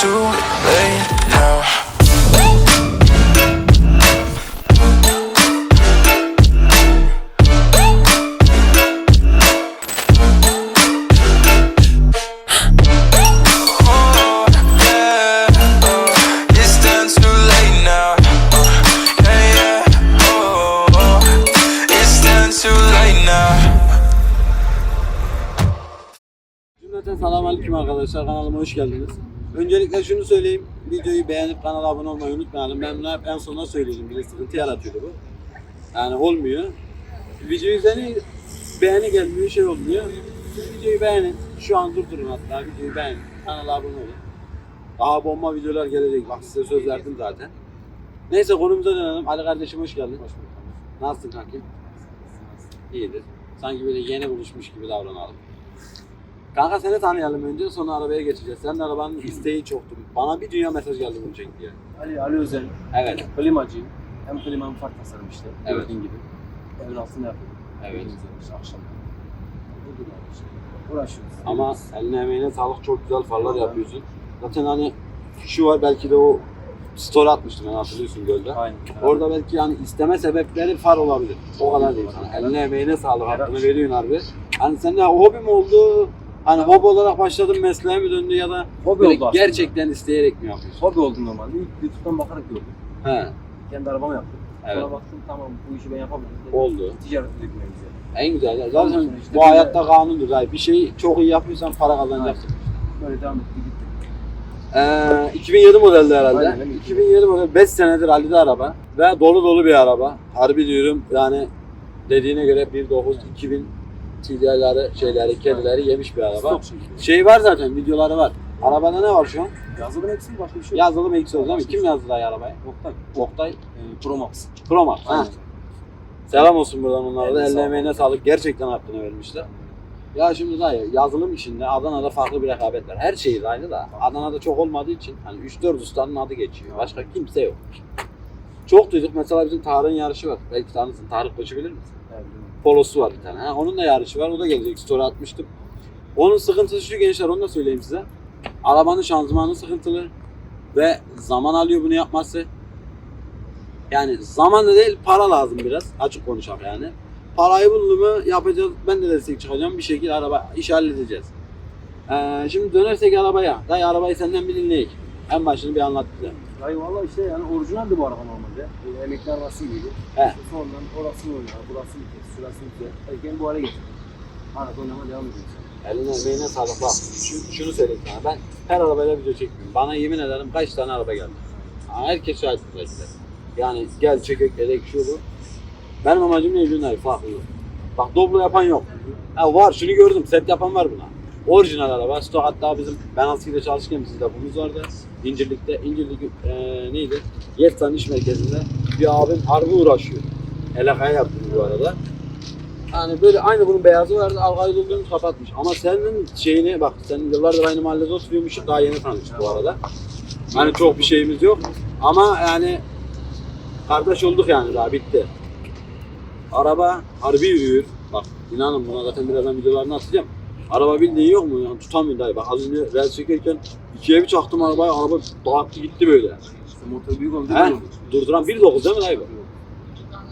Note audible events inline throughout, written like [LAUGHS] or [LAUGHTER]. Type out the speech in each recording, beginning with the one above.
too late now. Yeah, it's done too late now. Yeah, yeah, it's done too late now. Cümleten selamünaleyküm arkadaşlar kanalıma hoş geldiniz. Öncelikle şunu söyleyeyim. Videoyu beğenip kanala abone olmayı unutmayalım. Ben bunu hep en sonuna söyleyeceğim. Bir sıkıntı yaratıyordu bu. Yani olmuyor. Videoyu izleyin beğeni gelmiyor şey olmuyor. Siz videoyu beğenin. Şu an durdurun hatta videoyu beğenin. Kanala abone olun. Daha bomba videolar gelecek. Bak size söz verdim zaten. Neyse konumuza dönelim. Ali kardeşim hoş geldin. Hoş bulduk. Nasılsın kankim? İyidir. Sanki böyle yeni buluşmuş gibi davranalım. Kanka seni tanıyalım önce sonra arabaya geçeceğiz. Senin arabanın isteği çoktu. Bana bir dünya mesaj geldi bunu çek diye. Ali, Ali Özel, Evet. klimacıyım. Hem klima hem fark tasarım işte. Evet. Gördüğün gibi. Evin altında yapıyorum. Evet. İşte akşam. Budur yani işte. Uğraşıyoruz. Ama eline emeğine sağlık çok güzel farlar yapıyorsun. Zaten hani şu var belki de o story atmıştım ben hatırlıyorsun gölde. Aynen. Orada belki yani isteme sebepleri far olabilir. O kadar değil sana. Eline emeğine sağlık hakkını veriyorsun harbi. Hani sen de hobi mi oldu? Hani hobi olarak başladın mesleğe mi döndü ya da Hobi böyle oldu aslında. gerçekten isteyerek mi yapıyorsun? Hobi oldu normalde. İlk YouTube'dan bakarak gördüm. He, Kendi arabamı yaptım. Evet. Sonra baktım tamam bu işi ben. Dedim, oldu. Ticaret dökmeyi güzel. En güzel. Ondan Zaten sonra işte bu böyle- hayatta kanundur. Yani bir şeyi çok iyi yapıyorsan para kazanacaksın. Böyle devam etti gitti. Ee, 2007 modelli herhalde. Aynen, evet. 2007 model 5 senedir Ali'de araba ve dolu dolu bir araba. Harbi diyorum yani dediğine göre 1.9 2000 TDI'leri, şeyleri, kedileri yemiş bir araba. Şey var zaten, videoları var. Arabada ne var şu an? Yazılım eksik başka bir şey yok. Yazılım eksi oldu değil mi? Kim yazdı daha arabayı? Oktay. Oktay. Ee, Pro Max. Pro Max. Ha. Selam olsun buradan onlara da. Eline sağlık. emeğine sağlık. Gerçekten hakkını vermişler. Ya şimdi daha ya, yazılım işinde Adana'da farklı bir rekabet var. Her şey aynı da Adana'da çok olmadığı için hani 3-4 ustanın adı geçiyor. Başka kimse yok. Çok duyduk mesela bizim Tarık'ın yarışı var. Belki tanırsın. Tarık Koç'u bilir misin? Polosu var bir tane. Ha, onun da yarışı var. O da gelecek. Story atmıştım. Onun sıkıntısı şu gençler onu da söyleyeyim size. Arabanın şanzımanı sıkıntılı ve zaman alıyor bunu yapması. Yani zaman da değil para lazım biraz. Açık konuşalım yani. Parayı buldu mu yapacağız. Ben de destek çıkacağım. Bir şekilde araba iş halledeceğiz. Ee, şimdi dönersek arabaya. Dayı arabayı senden bir dinleyek. En başını bir anlat bize. Dayı valla işte yani orijinaldi bu araba normalde. Böyle emekli arabası gibiydi. He. İşte sonradan orası oynar, burası gidiyor, şurası gidiyor. Erken bu hale getirdim. Arada oynama devam ediyoruz. Eline emeğine sağlık. Bak şu- şunu söyleyeyim sana. Ben her arabayla video çekmiyorum. Bana yemin ederim kaç tane araba geldi. Herkes şahit de. Yani gel çekek edek şu bu. Benim amacım ne Cüneyt? Farklı. Bak Doblo yapan yok. Ha var şunu gördüm. Set yapan var buna. Orijinal araba. Stok hatta bizim ben askerde çalışırken bizde bunuz vardı. İncirlik'te. İncirlik e, neydi? Yetsan iş merkezinde bir abim harbi uğraşıyor. Elakaya yaptım bu arada. Yani böyle aynı bunun beyazı vardı. Algayı doldurmuş kapatmış. Ama senin şeyini bak sen yıllardır aynı mahallede oturuyormuşsun. Daha yeni tanıştık bu arada. Hani çok bir şeyimiz yok. Ama yani kardeş olduk yani daha bitti. Araba harbi yürüyor. Bak inanın buna zaten birazdan videolarını atacağım. Araba bildiğin yok mu? Yani tutamıyor dayı. Bak az önce rel çekerken ikiye bir çaktım arabayı. Araba dağıttı gitti böyle. Motor büyük oldu. He? değil mi? Durduran 1.9 değil mi dayı bu?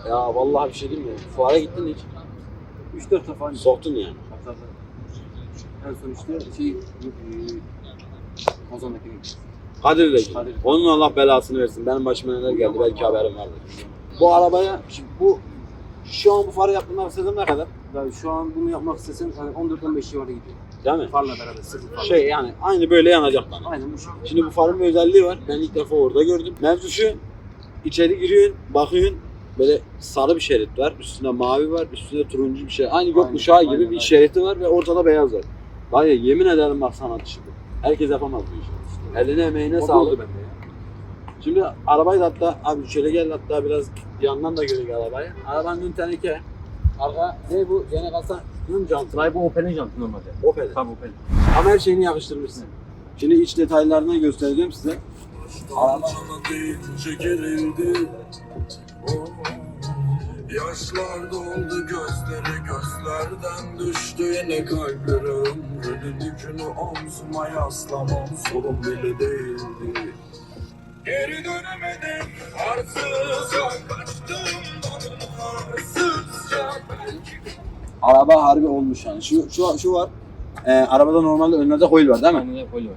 Ya vallahi bir şey diyeyim mi? Fuara gittin mi hiç? 3-4 defa aynı. Soktun yani. Hatta en son işte şey, e, Ozan'daki. Kadir'le. Kadir. Onun Allah belasını versin. Benim başıma neler geldi belki haberim vardır. Bu arabaya, şimdi bu şu an bu farı yaptığında sezon ne kadar? Yani şu an bunu yapmak istesen hani 14-15 civarı gidiyor. Değil mi? Farla beraber sıfır farla. Şey yani aynı böyle yanacak bana. Aynen bu şekilde. Şimdi bu farın bir özelliği var. Ben ilk defa orada gördüm. Mevzu şu. içeri giriyorsun, bakıyorsun. Böyle sarı bir şerit var. Üstünde mavi var. Üstünde turuncu bir şey. Aynı gökkuşağı Aynen, gibi aynen, bir aynen. şeriti var ve ortada beyaz var. Dayı yemin ederim bak sanat işi bu. Herkes yapamaz bu işi. Eline emeğine Hobi sağlık. bende ya. Şimdi arabayı da hatta abi şöyle gel hatta biraz yandan da görün arabayı. Arabanın ön teneke. Arka ne bu? Gene kalsa bunun jantı. Dayı bu Opel'in jantı normalde. Opel. Tabii Opel. Ama her şeyini yakıştırmışsın. Şimdi iç detaylarını göstereceğim size. Gerildi Yaşlar doldu gözleri gözlerden düştü yine kalplerim Ölü yükünü omzuma yaslamam sorun bile değildi Geri dönemedim arsızca kaçtım Araba harbi olmuş yani. Şu şu şu var. Ee, arabada normalde önlerde coil var değil mi? Aynen öyle var.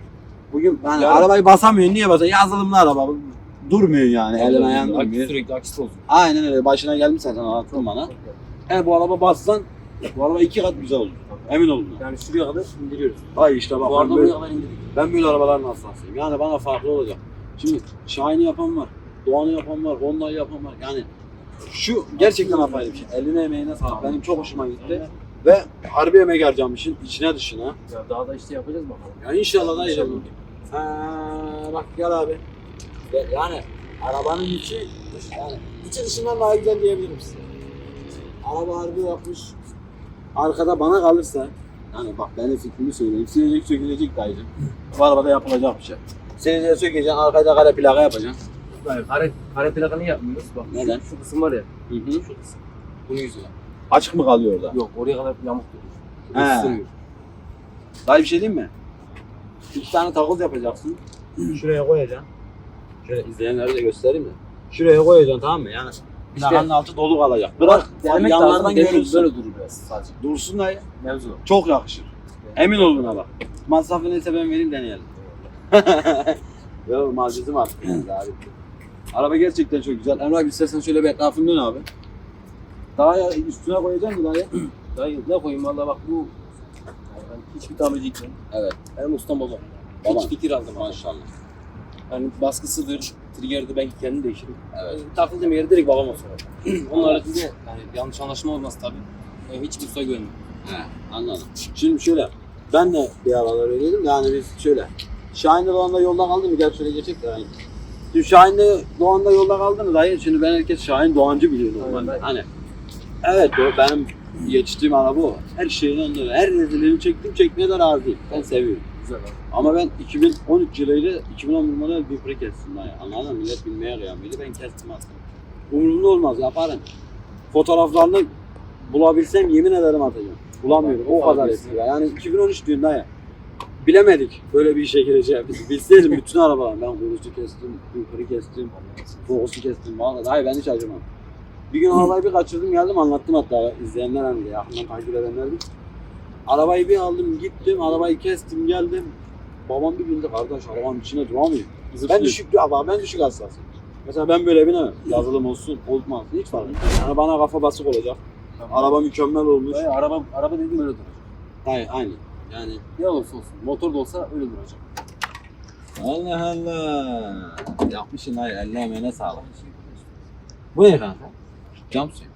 Bugün yani Yani- arabayı basamıyorsun. Niye basıyorsun? Yazılımlı araba. Durmuyor yani. Elin ayağın durmuyor. Sürekli aksit olsun. Aynen öyle. Başına gelmiş zaten anlattın bana. Eğer bu araba bassan bu araba iki kat güzel olur. Emin olun. Yani şuraya kadar indiriyoruz. Ay işte bak Bu arada böyle, kadar indirdik. ben böyle arabaların hastasıyım. Yani bana farklı olacak. Şimdi Şahin'i yapan var. Doğan'ı yapan var. Honda'yı yapan var. Yani şu gerçekten apayrı bir şey. Eline emeğine sağlık. Benim çok hoşuma gitti. Ve harbi emek harcamışsın içine dışına. Ya daha da işte yapacağız bakalım. Ya inşallah da İnşallah. Ha, bak gel abi. Ve Yani arabanın içi yani içi dışından daha güzel diyebilirim size. Araba harbi yapmış. Arkada bana kalırsa yani bak benim fikrimi söyleyeyim. Silecek sökülecek dayıcım. Bu arabada yapılacak bir şey. Sileceği sökeceksin, arkada kare plaka yapacaksın. Yani kare, kare plakanı yapmıyoruz. Bak Neden? Şu, kısım var ya. Hı hı. Şu kısım. Bunun yüzüne. Açık mı kalıyor orada? Yok oraya kadar yamuk durur. He. Isınıyor. Dayı bir şey diyeyim mi? İki tane takoz yapacaksın. Şuraya koyacaksın. Şöyle izleyenlere de göstereyim mi? Şuraya koyacaksın tamam mı? Yani plakanın altı dolu kalacak. Bırak Denemek yanlardan görünsün. Böyle durur biraz sadece. Dursun dayı. Mevzu. Çok yakışır. Emin olun buna bak. Masrafı neyse ben vereyim deneyelim. Yok malzeme var. abi. Araba gerçekten çok güzel. Emrah istersen şöyle bir etrafını dön abi. Daha ya üstüne koyacaksın mı dayı? Dayı ne koyayım valla bak bu. Yani ben hiçbir tamirci gitmedim. Evet. Benim ustam babam. Hiç fikir aldım. Maşallah. Yani baskısıdır, trigger'dı ben kendim değiştirdim. Evet. Yani takıldığım yeri direkt babama sorarım. [CLEARS THROAT] Onun haricinde yani yanlış anlaşma olmaz tabii. Yani hiçbir usta güvenmiyorum. He, anladım. Şimdi şöyle, ben de bir aralar öyleydim de yani biz şöyle, Şahin'le Doğan'da yolda kaldı mı? Gel şöyle geçecek de yani. Şimdi Şahin'le Doğan'da yolda kaldı mı dayı? Şimdi ben herkes Şahin Doğancı biliyor normalde. Aynen. Hani, evet o benim yetiştiğim araba o. Her şeyini anlıyor. Her rezilliğini çektim, çekmeye de razıyım. Ben seviyorum. Güzel abi. Ama ben 2013 yılıyla 2011 model bir pre kestim dayı. Anladın mı? Millet bilmeye kıyamıyordu. Ben kestim aslında. Umurumda olmaz, yaparım. Fotoğraflarını bulabilsem yemin ederim atacağım. Bulamıyorum. O kadar eski. ya. Yani 2013 diyorsun dayı. Bilemedik böyle bir işe gireceğimizi. [LAUGHS] Bilseydim bütün arabalar. Ben kurucu kestim, yukarı kestim, fokusu kestim. Vallahi dayı ben hiç acımam. Bir gün arabayı bir kaçırdım geldim anlattım hatta izleyenler hani de yakından takip edenler de. Arabayı bir aldım gittim arabayı kestim geldim. Babam bir günde kardeş arabanın içine duramıyor. Ben düşük ama ben düşük hassasım. Mesela ben böyle binemem. Yazılım olsun, olmaz. Hiç fark etmez. Yani bana kafa basık olacak. Araba mükemmel olmuş. Dayı araba, araba dediğim öyle duracak. Hayır, aynı. Yani Ne olursa olsun. Motor da olsa öyle duracak. Allah Allah. Yapmışsın hayır, eline emeğine sağlık. Bu ne kanka? Cam suyu.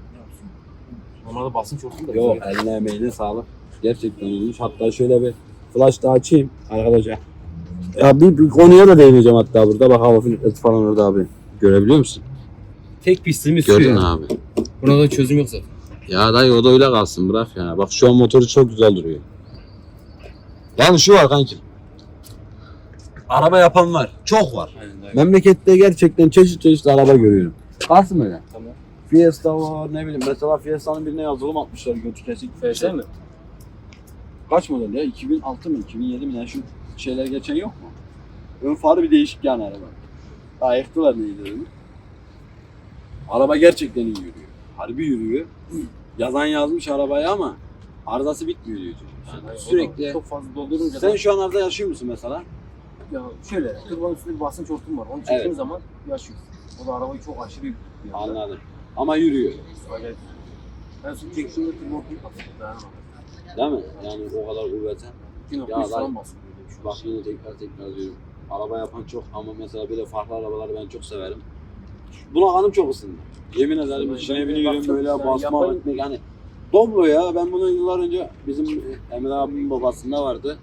Normalde basınç olsun da. Yok, eline emeğine sağlık. Gerçekten olmuş. Hatta şöyle bir flash da açayım arkadaşlar. Ya bir, bir konuya da değineceğim hatta burada. Bak hava filtresi falan orada abi. Görebiliyor musun? Tek pistimiz Gördün abi. Buna da çözüm yok zaten. Ya dayı o da öyle kalsın bırak ya. Bak şu an motoru çok güzel duruyor. Yani şu var kanki. Araba yapan var. Çok var. Memlekette gerçekten çeşit çeşit araba görüyorum. Kalsın öyle. Tamam. Fiesta var ne bileyim. Mesela Fiesta'nın birine yazılım atmışlar götü kesik. FS mi? Kaç model ya? 2006 mı? 2007 mi? Yani şu şeyler geçen yok mu? Ön farı bir değişik yani araba. Daha yıktılar neydi onu. Araba gerçekten iyi yürüyor. Harbi yürüyor. Yazan yazmış arabaya ama arızası bitmiyor diyor. Yani Sürekli. Çok fazla doldurunca Sen da, şu an arada yaşıyor musun mesela? ya şöyle turbanın üstünde bir basınç hortum var. Onu çektiğim Evet. zaman yaşıyoruz. O da arabayı çok aşırı yük. bir anda. Anladım. Ama yürüyor. Acayip. Ben su çektiğimde turbo hortum patladı. Dayanamadım. Değil mi? Yani o kadar kuvvete. 2.3 Ya lan. Bak yine tekrar tekrar diyorum. Araba yapan çok ama mesela böyle farklı arabaları ben çok severim. Buna kanım çok ısındı. Yemin ederim içine biniyorum böyle basma etmek yani. Doblo ya ben bunu yıllar önce bizim Emre abimin babasında vardı.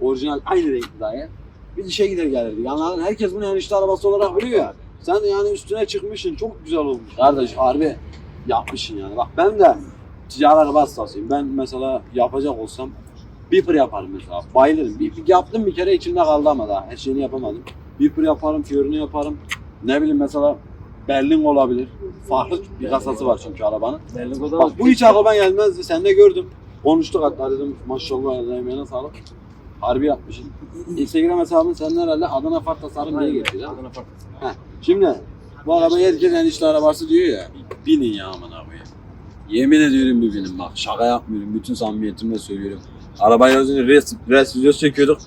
Orijinal aynı renkli dahi. Biz işe gider gelirdik. Anladın? Herkes bunu enişte arabası olarak biliyor ya. Sen yani üstüne çıkmışsın. Çok güzel olmuş. Kardeş harbi yapmışsın yani. Bak ben de ticari araba hastasıyım. Ben mesela yapacak olsam Beeper yaparım mesela. Bayılırım. Bir yaptım bir kere içimde kaldı ama daha. Her şeyini yapamadım. Beeper yaparım, Fiorino yaparım. Ne bileyim mesela Berlin olabilir. farklı bir kasası var çünkü arabanın. Berlingo'da Bak bu hiç aklıma gelmezdi. Sen de gördüm. Konuştuk hatta dedim maşallah emeğine sağlık. Harbi yapmışsın. Instagram hesabın senin herhalde Adana Far Tasarım diye mi? Adana farklı. Heh. Şimdi bu araba herkes enişte arabası diyor ya. Binin ya aman abi. Yemin ediyorum bir binin bak şaka yapmıyorum. Bütün samimiyetimle söylüyorum. Arabayı az önce res, res videosu çekiyorduk.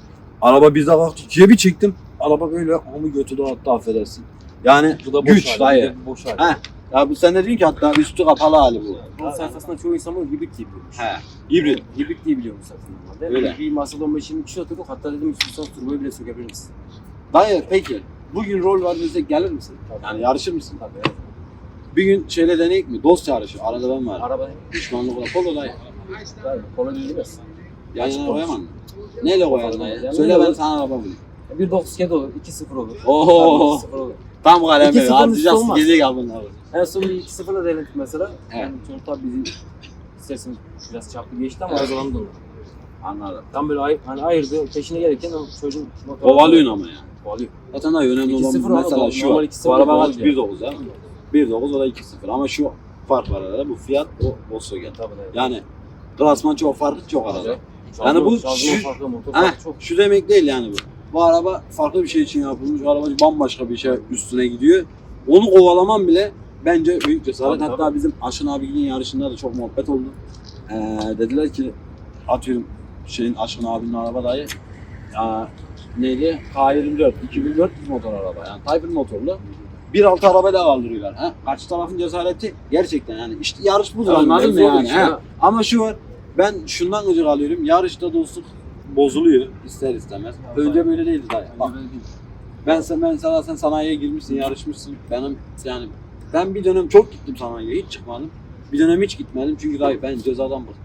Araba bize kalktı. İkiye bir çektim. Araba böyle amı götü de hatta affedersin. Yani Bu da boş güç hali, dayı. bir Boş hali. Heh. Ya bu sen de diyorsun ki hatta üstü kapalı hali bu. Bunun sayfasında çoğu insan bunu hibrit diye biliyormuş. He. Hibrit. Hibrit diye biliyormuş zaten normalde. Öyle. Bir Mazda 15-20 kişi oturduk. Hatta dedim istiyorsan turboyu bile sökebilir misin? Dayı peki bugün rol var desek gelir misin? Tabii. Yani yarışır mısın? Tabii evet. Bir gün şeyle deneyik mi? Dost yarışı. Arada ben varım. Araba Düşmanlık olan. Polo dayı. Kolay değil biraz. Yan Açık yana konuş. koyamam? Neyle koyardın dayı? Yani Söyle ben olur? sana araba bulayım. 1.97 olur, 2.0 olur. Oo. Tabii 2.0 olur. Tam kalem sıfırın üstü Harcayacağız. olmaz. Abi. En son bir 2-0'la denedik mesela. Evet. Yani çok tabii bizim sesimiz biraz çarptı geçti ama Evet. arkadan dolu. Anladım. Tam böyle ay, hani ayırdı, peşine gelirken o çocuğun motoru... Kovalıyorsun ama ya. Kovalıyor. Zaten da önemli 2-0 olan ama mesela şu normal var. 2-0 Bu araba kaç? kovalıyor. 1.9 ha? 1.9 o da 2.0 ama şu fark var arada. Bu fiyat o Volkswagen. Tabii tabii. Yani klasman çok farklı çok arada. Yani bu şanzıman şu- farklı, motor Heh, farklı çok. şu demek değil yani bu. Bu araba farklı bir şey için yapılmış. Bu araba bambaşka bir şey üstüne gidiyor. Onu kovalamam bile bence büyük cesaret. Tabii, Hatta tabii. bizim Aşın abinin yarışında da çok muhabbet oldu. Ee, dediler ki atıyorum şeyin Aşın abinin araba dayı ya, neydi? K24 2400 motor araba yani Tayfun motorlu. 1.6 arabayla kaldırıyorlar. Ha? Karşı tarafın cesareti gerçekten yani işte yarış budur anladın mı yani? ha? Ama şu var ben şundan gıcık alıyorum. Yarışta dostluk bozuluyor ister istemez. Önce böyle değildi dayı. Bak, ben sen ben sana sen sanayiye girmişsin, yarışmışsın. Benim yani ben bir dönem çok gittim sanayiye, hiç çıkmadım. Bir dönem hiç gitmedim çünkü dayı ben cezadan bıktım.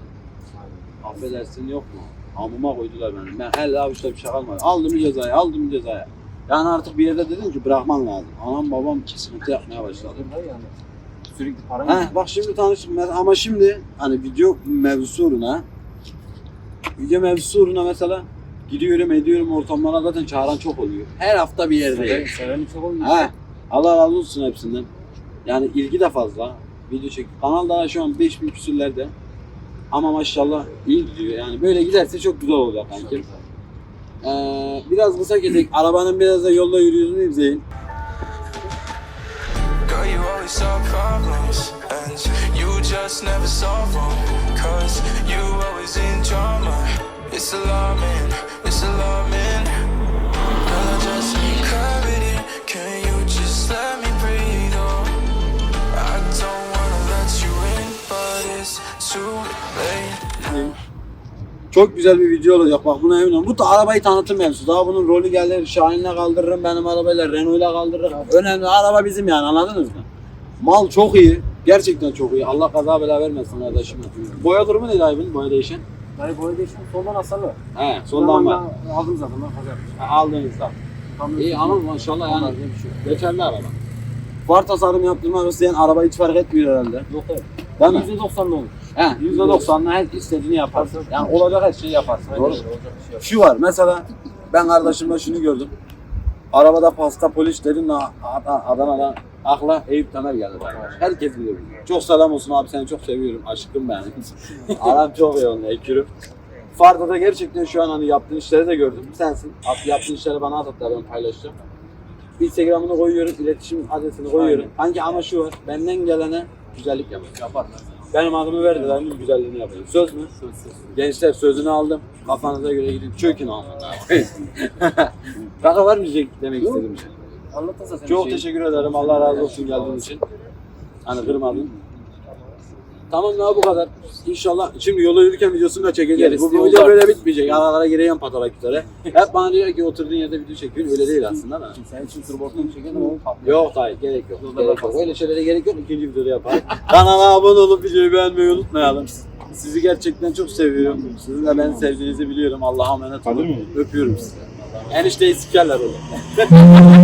Affedersin yok mu? Amıma koydular beni. Ben her avuçta bir şey kalmadı. Aldım cezayı, aldım cezayı. Yani artık bir yerde dedim ki bırakman lazım. Anam babam sıkıntı yapmaya başladı. Sürekli para Heh, bak şimdi tanıştık Ben- ama şimdi hani video mevzusu uğruna video mevzusu uğruna mesela gidiyorum ediyorum ortamlara zaten çağıran çok oluyor. Her hafta bir. Seven, seveni çok oluyor. He. Allah razı olsun hepsinden. Yani ilgi de fazla. Video çek. Kanal daha şu an 5000 küsürlerde. Ama maşallah iyi gidiyor. Yani böyle giderse çok güzel olacak kankim. Ee, biraz kısa kesek. Arabanın biraz da yolda yürüyorunu izleyin. Girl, you always solve problems, and you just never solve them. Cause you always in drama. It's alarming, it's alarming. Girl, I just read it. Can you just let me breathe? Oh, I don't wanna let you in, but it's too late. Çok güzel bir video olacak bak buna eminim. Bu da arabayı tanıtım mevzusu. Daha bunun rolü gelir, Şahin'le kaldırırım, benim arabayla Renault'la kaldırırım. Önemli araba bizim yani anladınız mı? Mal çok iyi. Gerçekten çok iyi. Allah kaza bela vermesin kardeşim. Boya durumu neydi abi bunun boya değişen? Yani boyu değişim soldan hasarlı var. He, sondan var. Aldım zaten ben pazar. Ha, Aldığınızda. Tam İyi ama maşallah yani şey geçerli araba. Far tasarım yaptırmak isteyen araba hiç fark etmiyor herhalde. Yok evet. Değil mi? %90'da olur. He, %90'la her istediğini yaparsın. Yani olacak her şeyi yaparsın. Doğru? Olacak bir şey. Şu var mesela ben kardeşimle şunu gördüm. Arabada pasta polis dedim de Ad- Adana'dan akla Eyüp Tamer geldi. Herkes biliyor. bunu. Çok selam olsun abi seni çok seviyorum. Aşkım benim. [LAUGHS] Adam çok iyi onunla ekürüm. Farda da gerçekten şu an hani yaptığın işleri de gördüm. Sensin. At, yaptığın işleri bana at hatta ben paylaşacağım. Instagram'ını koyuyorum, iletişim adresini koyuyorum. Hangi ama şu var, benden gelene güzellik yapın. Yapar. Benim adımı verdiler, bunun güzelliğini yapayım. Söz mü? Söz söz. Gençler sözünü aldım. Kafanıza göre gidin çökün alnına. Kaka [LAUGHS] var mı diyecek demek istediğim şey. Anlatın zaten. Çok şey. teşekkür ederim. Allah razı olsun geldiğin için. Hani kırmadın. Tamam daha bu kadar. İnşallah şimdi yola yürürken videosunu da çekeceğiz. Bu, bu yolda. video böyle bitmeyecek. Aralara gireyim patarakitlere. Hep bana diyor ki oturduğun yerde video çekiyorsun. Öyle değil aslında da. Sen için turbotunu çekin ama patlıyor. Yok hayır gerek yok. Yolda Gerek yok. Öyle şeylere gerek yok. İkinci videoda yaparız. Kanala abone olup videoyu beğenmeyi unutmayalım. Sizi gerçekten çok seviyorum. Sizin de beni sevdiğinizi biliyorum. Allah'a emanet olun. Öpüyorum sizi. Enişteyi sikerler oğlum. [LAUGHS]